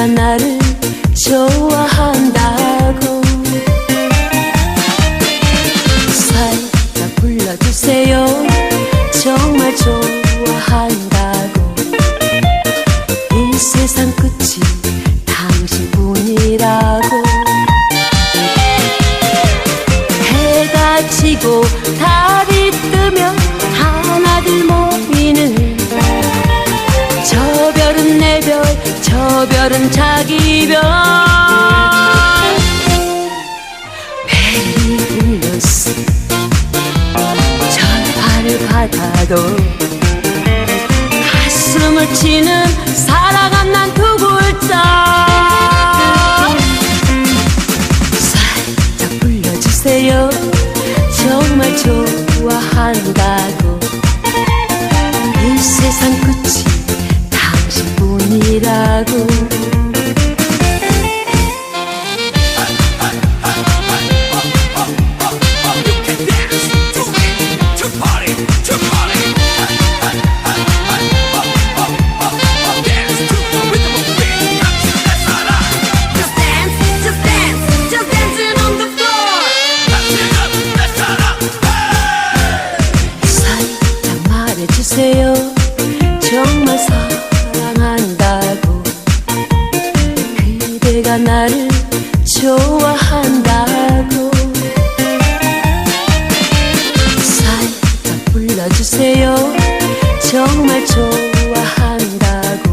sanar 자기별 벨이 울렸어 전화를 받아도 가슴을 치는 사랑한 난 두 글자. 살짝 불러주세요. 정말 좋아한다고. 이 세상 끝이 당신뿐이라고 정말 좋아한다고.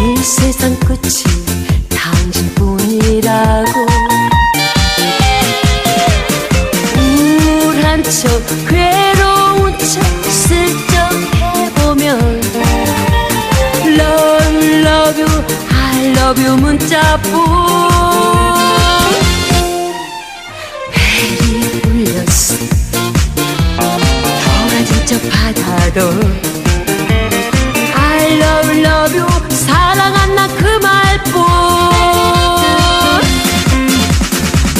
이 세상 끝이 당신뿐이라고. 우울한 척 괴로운 척 슬쩍 해보면 Love love you I love you 문자뿐 받아도 I love love you. 사랑한 나 그 말뿐.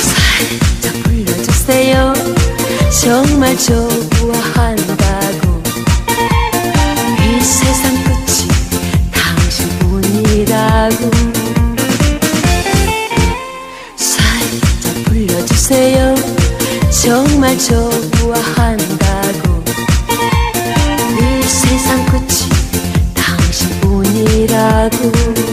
살짝 불러주세요. 정말 좋아한다고. 이 세상 끝이 당신뿐이라고. 살짝 불러주세요. 정말 좋아한다 aku